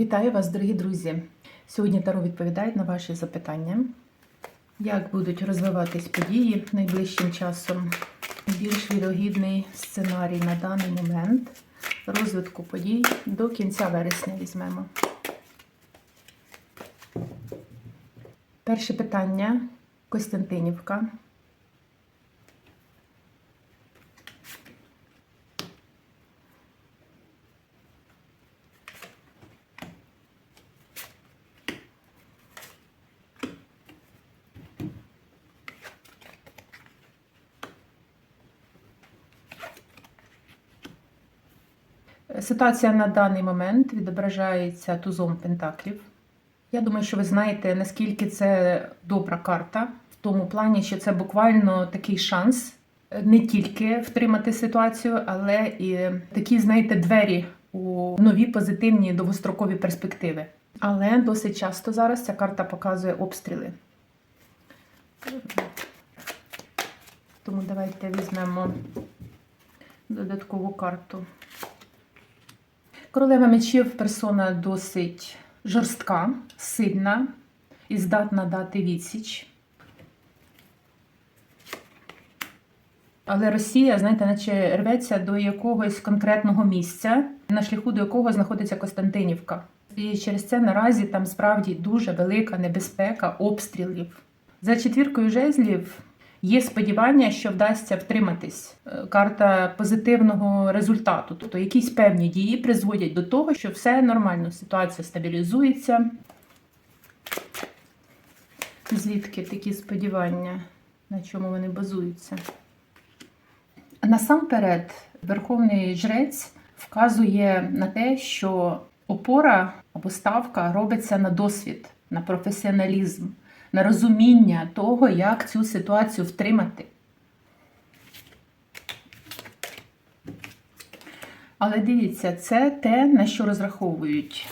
Вітаю вас, дорогі друзі! Сьогодні Таро відповідає на ваші запитання. Як будуть розвиватись події найближчим часом? Більш вірогідний сценарій на даний момент розвитку подій до кінця вересня візьмемо. Перше питання Костянтинівка. Ситуація на даний момент відображається тузом пентаклів. Я думаю, що ви знаєте, наскільки це добра карта, в тому плані, що це буквально такий шанс не тільки втримати ситуацію, але і такі, знаєте, двері у нові позитивні довгострокові перспективи. Але досить часто зараз ця карта показує обстріли. Тому давайте візьмемо додаткову карту. Королева мечів персона досить жорстка, сильна і здатна дати відсіч. Але Росія, знаєте, наче рветься до якогось конкретного місця, на шляху до якого знаходиться Костянтинівка. І через це наразі там справді дуже велика небезпека обстрілів. За четвіркою жезлів Є сподівання, що вдасться втриматись. Е, Карта позитивного результату, тобто якісь певні дії призводять до того, що все нормально, ситуація стабілізується. Звідки такі сподівання, на чому вони базуються? Насамперед, Верховний Жрець вказує на те, що опора або ставка робиться на досвід, на професіоналізм на розуміння того, як цю ситуацію втримати. Але дивіться, це те, на що розраховують.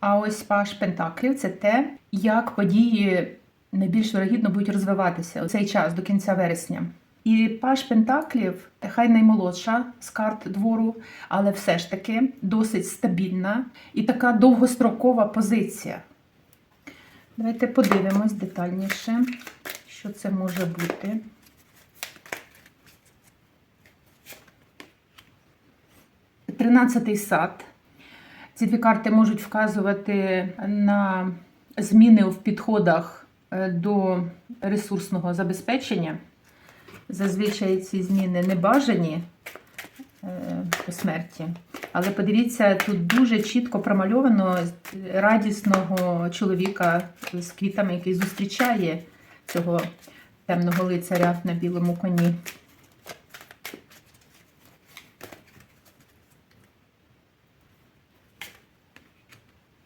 А ось Паш Пентаклів це те, як події найбільш вирогідно будуть розвиватися у цей час до кінця вересня. І Паш Пентаклів, хай наймолодша з карт двору, але все ж таки досить стабільна і така довгострокова позиція. Давайте подивимось детальніше, що це може бути. Тринадцятий сад. Ці дві карти можуть вказувати на зміни в підходах е, до ресурсного забезпечення. Зазвичай ці зміни не бажані е, по смерті. Але подивіться, тут дуже чітко промальовано радісного чоловіка з квітами, який зустрічає цього темного лицаря на білому коні.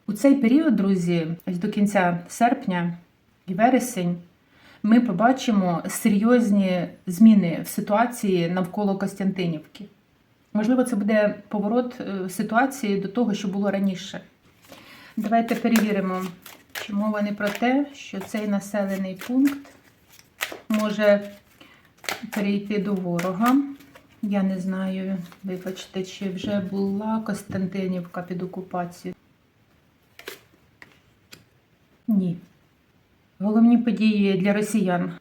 У цей період, друзі, до кінця серпня і вересень, ми побачимо серйозні зміни в ситуації навколо Костянтинівки. Можливо, це буде поворот е, ситуації до того, що було раніше. Давайте перевіримо, чи мова не про те, що цей населений пункт може перейти до ворога. Я не знаю, вибачте, чи вже була Костянтинівка під окупацією. Ні. Головні події для росіян.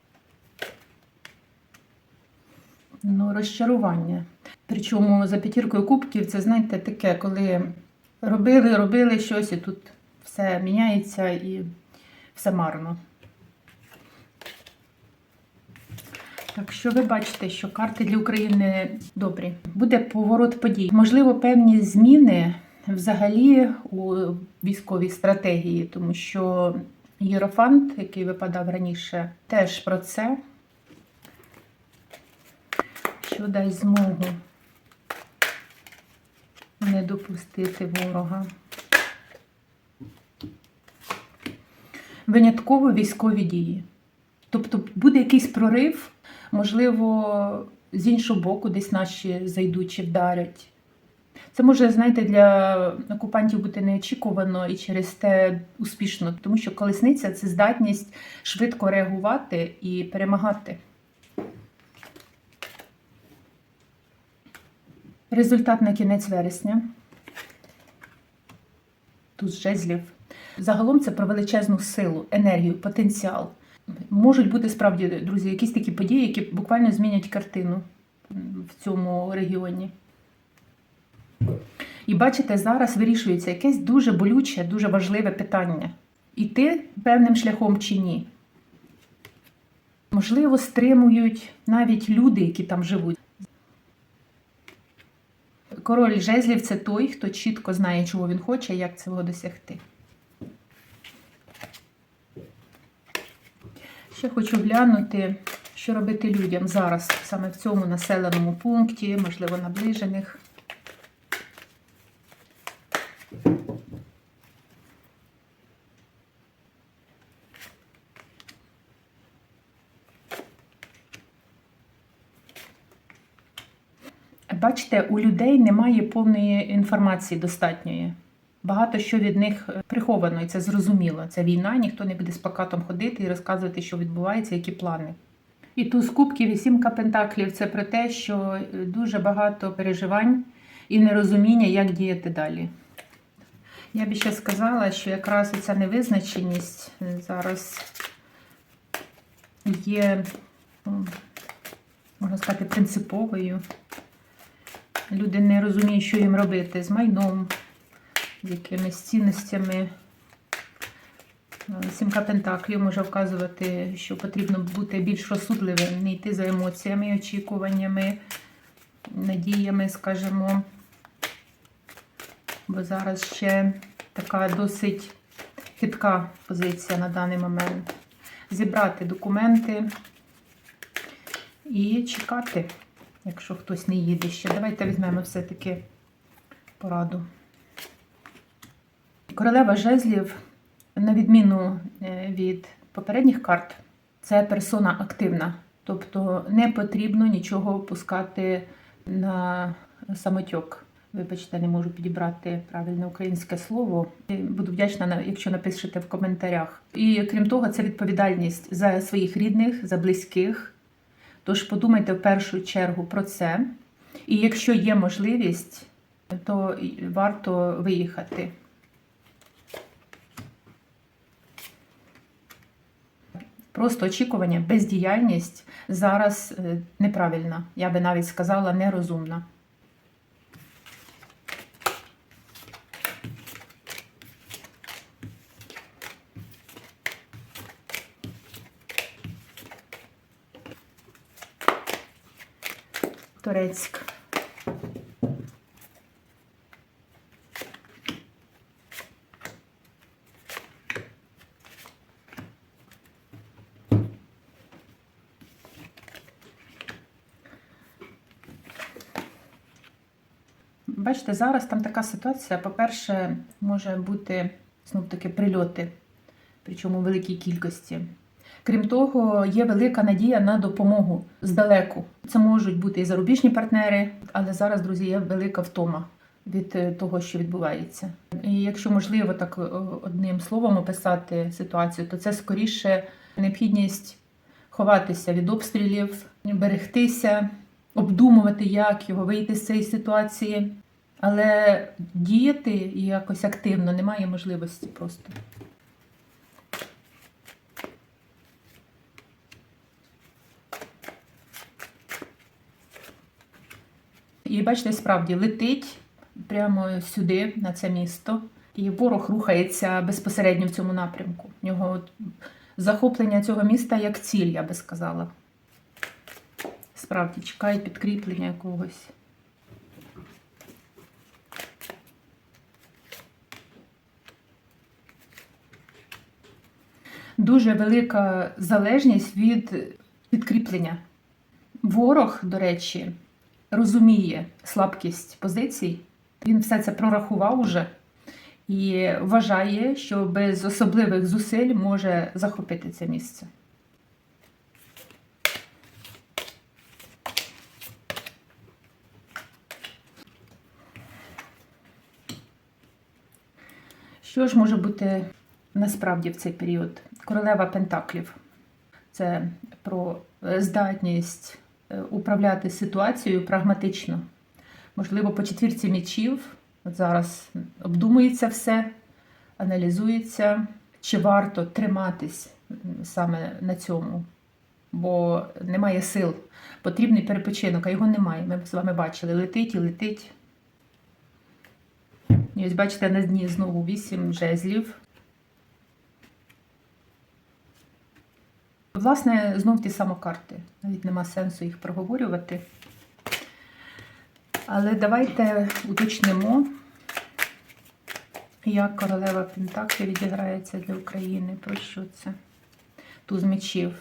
Ну, розчарування. Причому за п'ятіркою кубків це, знаєте, таке, коли робили, робили щось, і тут все міняється і все марно. Так що ви бачите, що карти для України добрі. Буде поворот подій. Можливо, певні зміни взагалі у військовій стратегії, тому що Єрофант, який випадав раніше, теж про це, що дасть змогу не допустити ворога. Винятково військові дії. Тобто буде якийсь прорив, можливо, з іншого боку, десь наші зайдуть чи вдарять. Це може, знаєте, для окупантів бути неочікувано і через те успішно, тому що колесниця це здатність швидко реагувати і перемагати. Результат на кінець вересня. туз жезлів. Загалом це про величезну силу, енергію, потенціал. Можуть бути справді, друзі, якісь такі події, які буквально змінять картину в цьому регіоні. І бачите, зараз вирішується якесь дуже болюче, дуже важливе питання. Іти певним шляхом чи ні. Можливо, стримують навіть люди, які там живуть. Король жезлів це той, хто чітко знає, чого він хоче і як цього досягти. Ще хочу глянути, що робити людям зараз, саме в цьому населеному пункті, можливо, наближених. Бачите, у людей немає повної інформації достатньої. Багато що від них е, приховано, і це зрозуміло. Це війна, ніхто не буде з плакатом ходити і розказувати, що відбувається, які плани. І туз кубків і сімка пентаклів це про те, що е, дуже багато переживань і нерозуміння, як діяти далі. Я б ще сказала, що якраз ця невизначеність е, зараз є, можна сказати, принциповою. Люди не розуміють, що їм робити з майном, з якимись цінностями. Е, Сімка Пентаклів може вказувати, що потрібно бути більш розсудливим, не йти за емоціями, очікуваннями, надіями, скажімо. Бо зараз ще така досить хитка позиція на даний момент. Зібрати документи і чекати якщо хтось не їде ще. Давайте візьмемо все-таки пораду. Королева жезлів, на відміну е, від попередніх карт, це персона активна. Тобто не потрібно нічого пускати на самотьок. Вибачте, не можу підібрати правильне українське слово. Буду вдячна, якщо напишете в коментарях. І крім того, це відповідальність за своїх рідних, за близьких. Тож подумайте в першу чергу про це. І якщо є можливість, то варто виїхати. Просто очікування, бездіяльність зараз е, неправильна. Я би навіть сказала нерозумна. Турецьк. Бачите, зараз там така ситуація. По-перше, може бути знов таки прильоти, причому в великій кількості. Крім того, є велика надія на допомогу здалеку. Це можуть бути і зарубіжні партнери, але зараз, друзі, є велика втома від е, того, що відбувається. І якщо можливо так е, одним словом описати ситуацію, то це скоріше необхідність ховатися від обстрілів, берегтися, обдумувати, як його вийти з цієї ситуації. Але діяти якось активно немає можливості просто. І бачите, справді летить прямо сюди, на це місто, і ворог рухається безпосередньо в цьому напрямку. В нього захоплення цього міста як ціль, я би сказала. Справді чекає підкріплення якогось. Дуже велика залежність від підкріплення. Ворог, до речі, розуміє слабкість позицій. Він все це прорахував уже і вважає, що без особливих зусиль може захопити це місце. Що ж може бути насправді в цей період? Королева Пентаклів це про здатність управляти ситуацією прагматично. Можливо, по четвірці мічів от зараз обдумується все, аналізується, чи варто триматись саме на цьому, бо немає сил. Потрібний перепочинок, а його немає. Ми з вами бачили, летить і летить. І ось бачите, на дні знову 8 жезлів. Власне, знов ті самі карти. Навіть нема сенсу їх проговорювати. Але давайте уточнимо, як королева Пентаклі відіграється для України. Про що це? Туз мечів.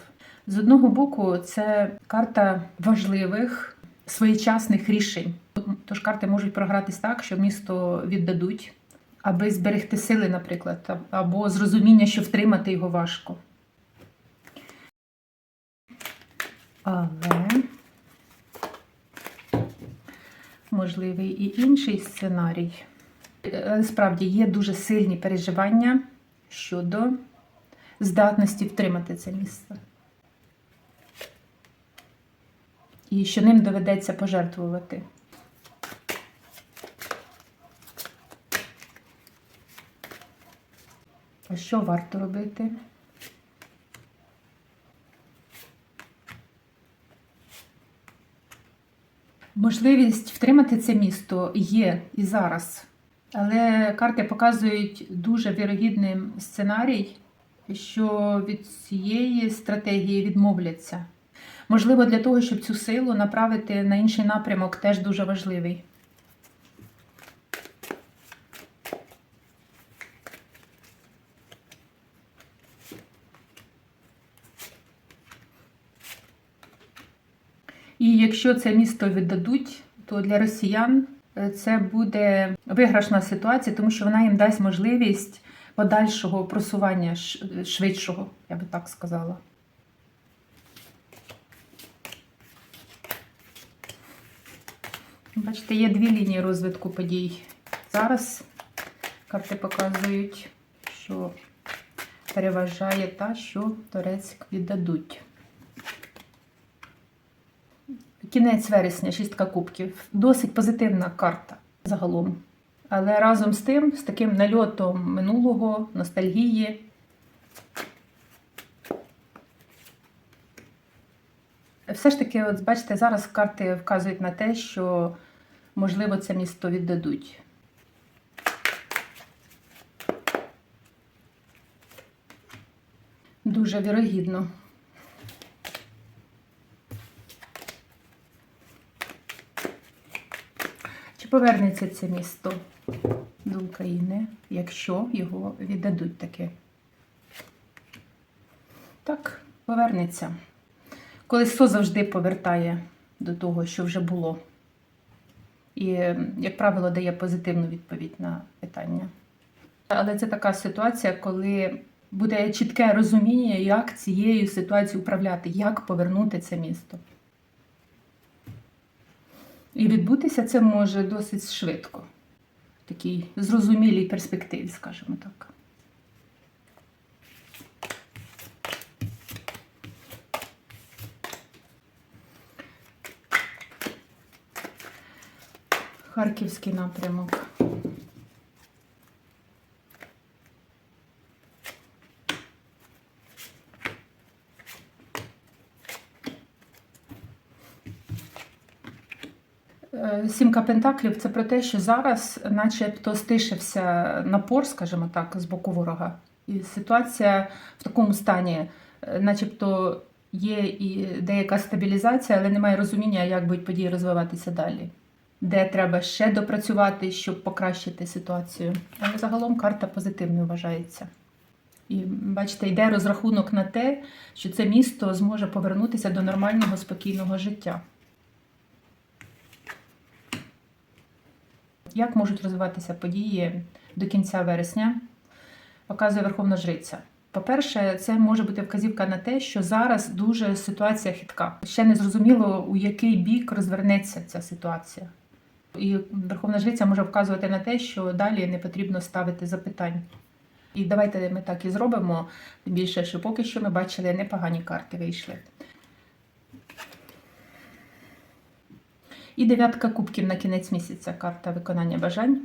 З одного боку, це карта важливих, своєчасних рішень. Тож карти можуть програтись так, що місто віддадуть, аби зберегти сили, наприклад, або зрозуміння, що втримати його важко. Але можливий і інший сценарій. Справді є дуже сильні переживання щодо здатності втримати це місце. І що ним доведеться пожертвувати. А що варто робити? Можливість втримати це місто є і зараз, але карти показують дуже вірогідний сценарій, що від цієї стратегії відмовляться. Можливо, для того, щоб цю силу направити на інший напрямок, теж дуже важливий. І якщо це місто віддадуть, то для росіян е, це буде виграшна ситуація, тому що вона їм дасть можливість подальшого просування швидшого, я би так сказала. Бачите, є дві лінії розвитку подій. Зараз карти показують, що переважає та, що Турецьк віддадуть. Кінець вересня, шістка кубків. Досить позитивна карта загалом. Але разом з тим, з таким нальотом минулого, ностальгії. Все ж таки, от бачите, зараз карти вказують на те, що можливо це місто віддадуть. Дуже вірогідно. Чи повернеться це місто до України, якщо його віддадуть таке? Так, повернеться. Колесо завжди повертає до того, що вже було. І, як правило, дає позитивну відповідь на питання. Але це така ситуація, коли буде чітке розуміння, як цією ситуацією управляти, як повернути це місто. І відбутися це може досить швидко, в такій зрозумілій перспективі, скажімо так. Харківський напрямок. Сімка Пентаклів це про те, що зараз, начебто, стишився напор, скажімо так, з боку ворога. І ситуація в такому стані, е, начебто, є і деяка стабілізація, але немає розуміння, як будуть події розвиватися далі. Де треба ще допрацювати, щоб покращити ситуацію. Але загалом карта позитивною вважається. І бачите, йде розрахунок на те, що це місто зможе повернутися до нормального спокійного життя. Як можуть розвиватися події до кінця вересня, показує Верховна Жриця. По-перше, це може бути вказівка на те, що зараз дуже ситуація хитка. Ще не зрозуміло, у який бік розвернеться ця ситуація. І Верховна Жриця може вказувати на те, що далі не потрібно ставити запитань. І давайте ми так і зробимо, тим більше, що поки що ми бачили непогані карти вийшли. І дев'ятка кубків на кінець місяця карта виконання бажань.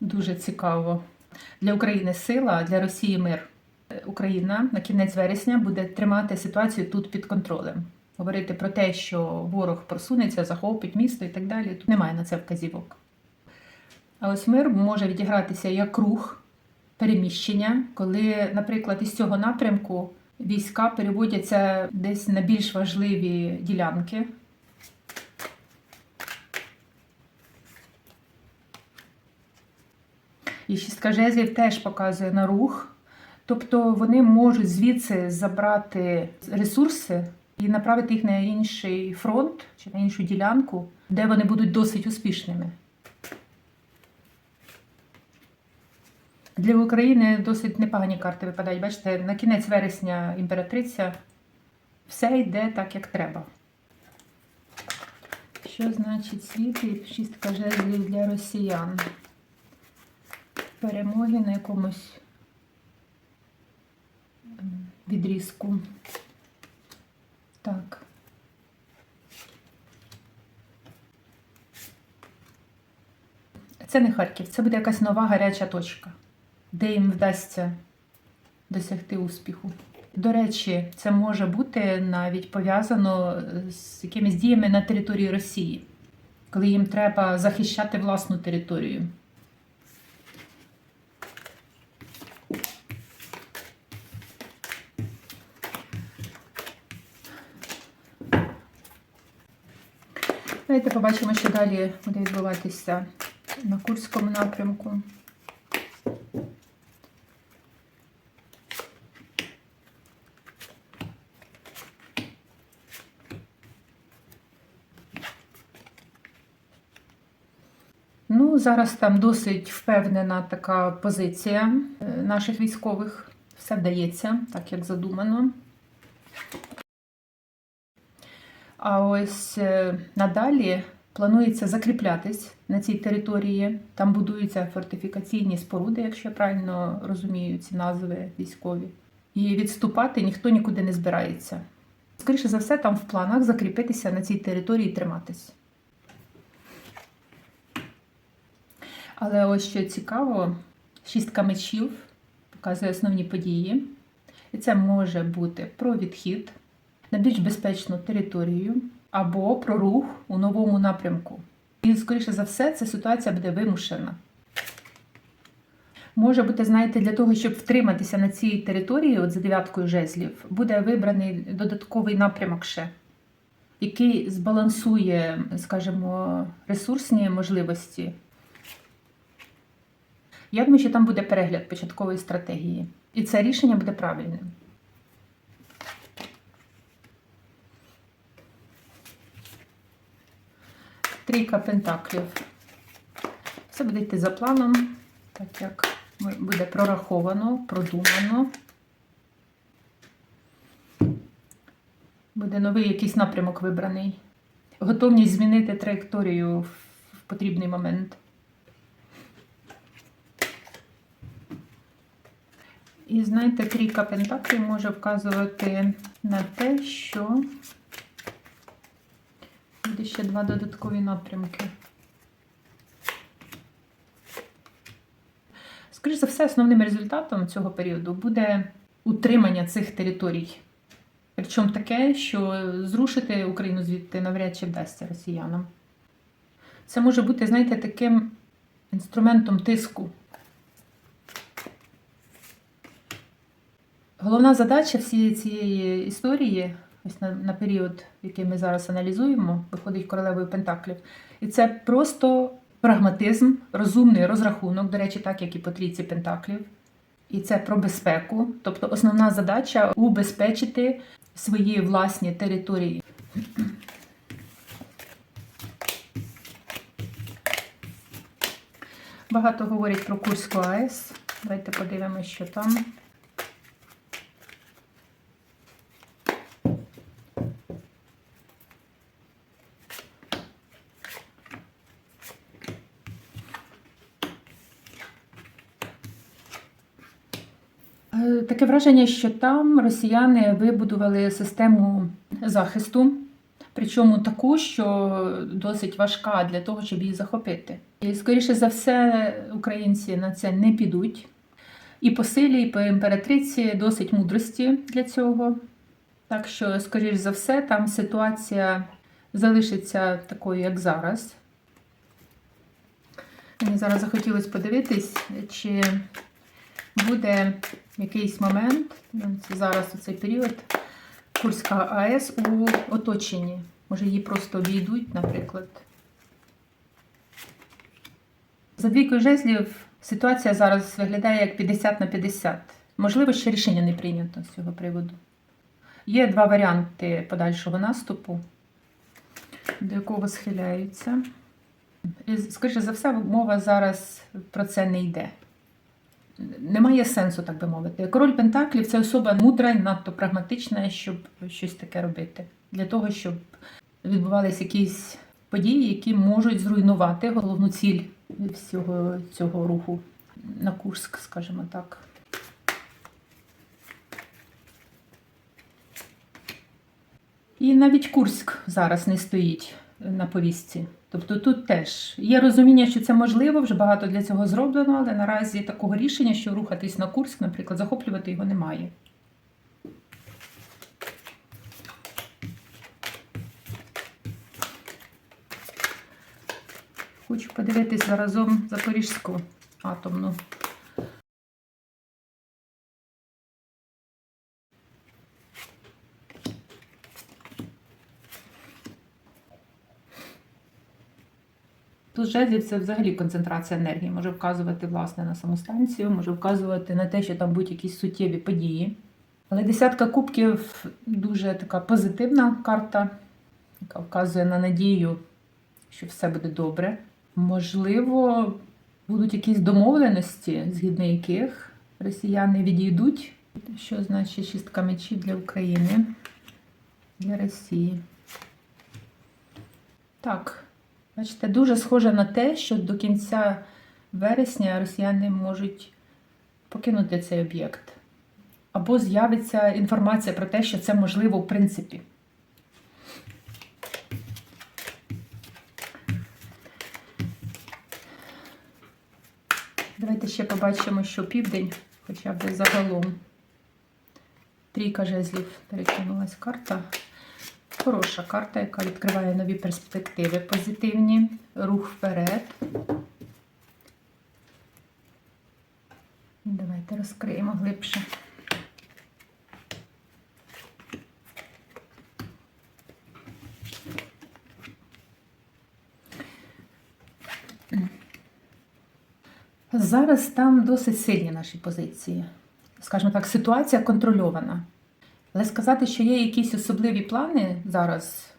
Дуже цікаво. Для України сила, а для Росії мир. Е, Україна на кінець вересня буде тримати ситуацію тут під контролем. Говорити про те, що ворог просунеться, захопить місто і так далі. Тут немає на це вказівок. А ось мир може відігратися як рух переміщення, коли, наприклад, із цього напрямку війська переводяться десь на більш важливі ділянки. І шістка жезлів теж показує на рух. Тобто вони можуть звідси забрати ресурси і направити їх на інший фронт чи на іншу ділянку, де вони будуть досить успішними. Для України досить непогані карти випадають. Бачите, на кінець вересня імператриця все йде так, як треба. Що значить світ і шістка жезлів для росіян? Перемоги на якомусь відрізку. Так. Це не Харків, це буде якась нова гаряча точка, де їм вдасться досягти успіху. До речі, це може бути навіть пов'язано з якимись діями на території Росії, коли їм треба захищати власну територію. Давайте побачимо, що далі буде відбуватися на Курському напрямку. Зараз там досить впевнена така позиція е, наших військових. Все вдається, так як задумано. А ось е, надалі планується закріплятись на цій території. Там будуються фортифікаційні споруди, якщо я правильно розумію ці назви військові. І відступати ніхто нікуди не збирається. Скоріше за все, там в планах закріпитися на цій території і триматись. Але ось що цікаво, шістка мечів показує основні події. І це може бути про відхід на більш безпечну територію або про рух у новому напрямку. І, скоріше за все, ця ситуація буде вимушена. Може бути, знаєте, для того, щоб втриматися на цій території, от за дев'яткою жезлів, буде вибраний додатковий напрямок ще, який збалансує, скажімо, ресурсні можливості. Я думаю, що там буде перегляд початкової стратегії. І це рішення буде правильним. Трійка пентаклів. Все буде йти за планом, так як буде прораховано, продумано. Буде новий якийсь напрямок вибраний. Готовність змінити траєкторію в потрібний момент. І знаєте, трійка пентаклів може вказувати на те, що буде ще два додаткові напрямки. Скоріше за все, основним результатом цього періоду буде утримання цих територій. Причому таке, що зрушити Україну звідти навряд чи вдасться росіянам. Це може бути, знаєте, таким інструментом тиску. Головна задача всієї цієї історії, ось на, на період, який ми зараз аналізуємо, виходить королевою Пентаклів. І це просто прагматизм, розумний розрахунок, до речі, так як і по трійці Пентаклів. І це про безпеку. Тобто основна задача убезпечити свої власні території. Багато говорять про Курську АЕС. Давайте подивимося, що там. Таке враження, що там росіяни вибудували систему захисту Причому таку, що досить важка для того, щоб її захопити. І, скоріше за все, українці на це не підуть. І по силі, і по імператриці досить мудрості для цього. Так що, скоріш за все, там ситуація залишиться такою, як зараз. Мені зараз захотілося подивитись, чи буде якийсь момент, зараз у цей період, Курська АЕС у оточенні. Може, її просто обійдуть, наприклад. За двійкою жезлів ситуація зараз виглядає як 50 на 50. Можливо, ще рішення не прийнято з цього приводу. Є два варіанти подальшого наступу, до якого схиляються. І, скоріше за все, мова зараз про це не йде. Немає сенсу, так би мовити. Король Пентаклів це особа мудра і надто прагматична, щоб щось таке робити. Для того, щоб відбувалися якісь події, які можуть зруйнувати головну ціль всього цього руху на Курск, скажімо так. І навіть Курськ зараз не стоїть на повістці. Тобто тут теж є розуміння, що це можливо, вже багато для цього зроблено, але наразі такого рішення, що рухатись на Курськ, наприклад, захоплювати його немає. Хочу подивитися разом Запорізьку атомну. Тут жезлів це взагалі концентрація енергії. Може вказувати власне на саму станцію, може вказувати на те, що там будуть якісь суттєві події. Але десятка кубків дуже така позитивна карта, яка вказує на надію, що все буде добре. Можливо, будуть якісь домовленості, згідно яких росіяни відійдуть. Що значить шістка мечів для України, для Росії. Так. Бачите, дуже схоже на те, що до кінця вересня росіяни можуть покинути цей об'єкт. Або з'явиться інформація про те, що це можливо в принципі. Давайте ще побачимо, що південь, хоча б загалом. Трійка жезлів перекинулась карта. Хороша карта, яка відкриває нові перспективи позитивні, рух вперед. Давайте розкриємо глибше. Зараз там досить сильні наші позиції. Скажімо так, ситуація контрольована. Але сказати, що є якісь особливі плани зараз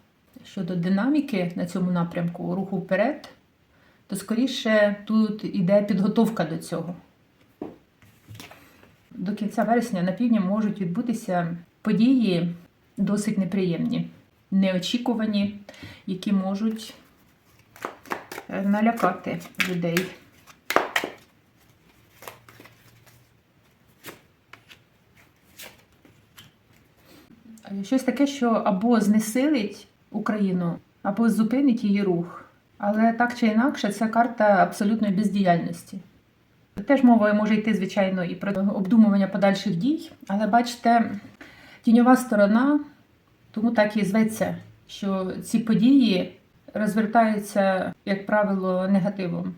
щодо динаміки на цьому напрямку, руху вперед, то скоріше тут іде підготовка до цього. До кінця вересня на півдні можуть відбутися події досить неприємні, неочікувані, які можуть е, налякати людей. Щось таке, що або знесилить Україну, або зупинить її рух. Але так чи інакше, це карта абсолютної бездіяльності. Теж мова може йти, звичайно, і про обдумування подальших дій, але бачите, тіньова сторона, тому так і зветься, що ці події розвертаються, як правило, негативом.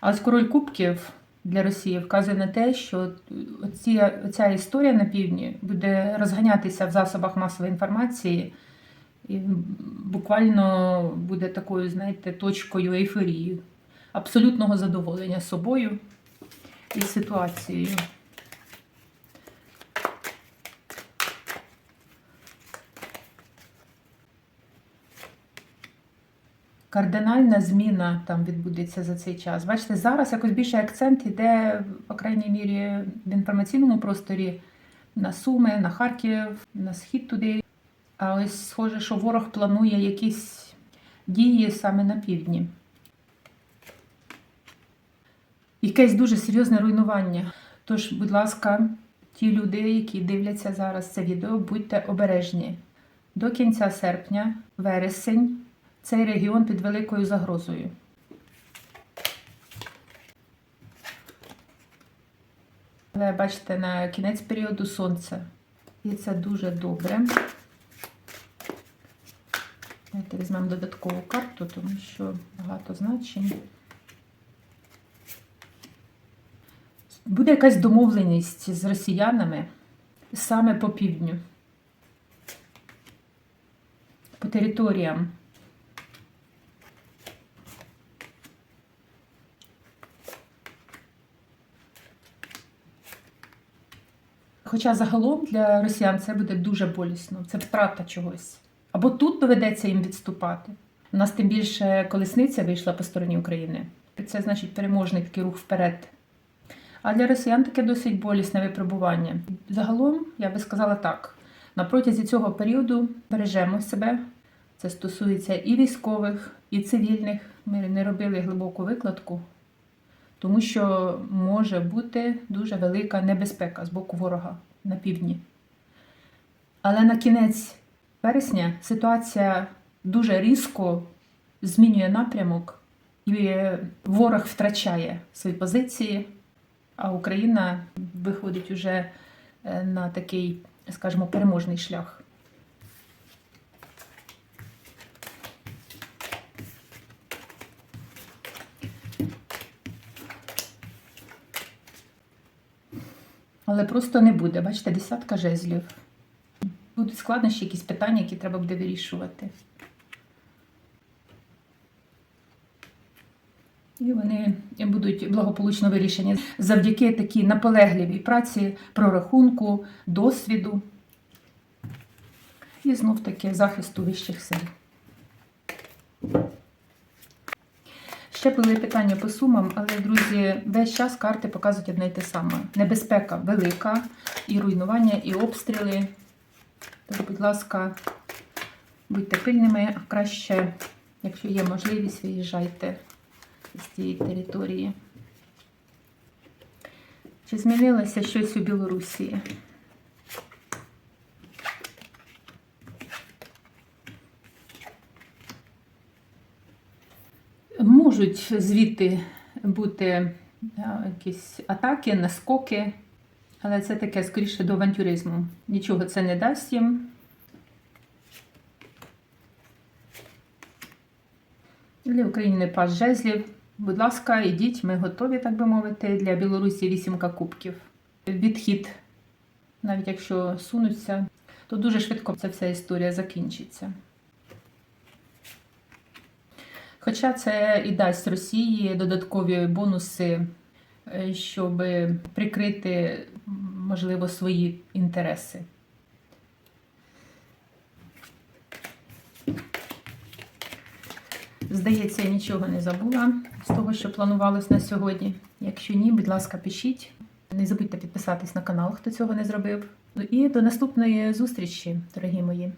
А ось король Кубків для Росії вказує на те, що ці, ця історія на півдні буде розганятися в засобах масової інформації і буквально буде такою, знаєте, точкою ейфорії, абсолютного задоволення собою і ситуацією. Кардинальна зміна там відбудеться за цей час. Бачите, зараз якось більше акцент йде, по крайній мірі, в інформаційному просторі на Суми, на Харків, на схід туди. А ось схоже, що ворог планує якісь дії саме на півдні. Якесь дуже серйозне руйнування. Тож, будь ласка, ті люди, які дивляться зараз це відео, будьте обережні. До кінця серпня, вересень, цей регіон під великою загрозою. Але бачите, на кінець періоду сонце. І це дуже добре. Давайте візьмемо додаткову карту, тому що багато значень. Буде якась домовленість з росіянами саме по півдню, по територіям. Хоча загалом для росіян це буде дуже болісно, це втрата чогось. Або тут доведеться їм відступати. У нас тим більше колесниця вийшла по стороні України. Це значить переможний такий рух вперед. А для росіян таке досить болісне випробування. Загалом, я би сказала так: на протязі цього періоду бережемо себе. Це стосується і військових, і цивільних. Ми не робили глибоку викладку, тому що може бути дуже велика небезпека з боку ворога на півдні. Але на кінець вересня ситуація дуже різко змінює напрямок, і ворог втрачає свої позиції, а Україна виходить уже е, на такий, скажімо, переможний шлях. Але просто не буде. Бачите, десятка жезлів. Будуть складнощі, якісь питання, які треба буде вирішувати. І вони будуть благополучно вирішені завдяки такій наполегливій праці, прорахунку, досвіду і знов таки захисту вищих сил. Ще були питання по сумам, але, друзі, весь час карти показують одне й те саме. Небезпека велика, і руйнування, і обстріли. Тож, будь ласка, будьте пильними, а краще, якщо є можливість, виїжджайте з цієї території. Чи змінилося щось у Білорусі? Можуть звідти бути е, якісь атаки, наскоки, але це таке скоріше до авантюризму. Нічого це не дасть їм. Для України пас жезлів. Будь ласка, ідіть, ми готові, так би мовити, для Білорусі вісімка кубків. Відхід, навіть якщо сунуться, то дуже швидко ця вся історія закінчиться. Хоча це і дасть Росії додаткові бонуси, е, щоб прикрити, можливо, свої інтереси. Здається, я нічого не забула з того, що планувалось на сьогодні. Якщо ні, будь ласка, пишіть. Не забудьте підписатись на канал, хто цього не зробив. І до наступної зустрічі, дорогі мої.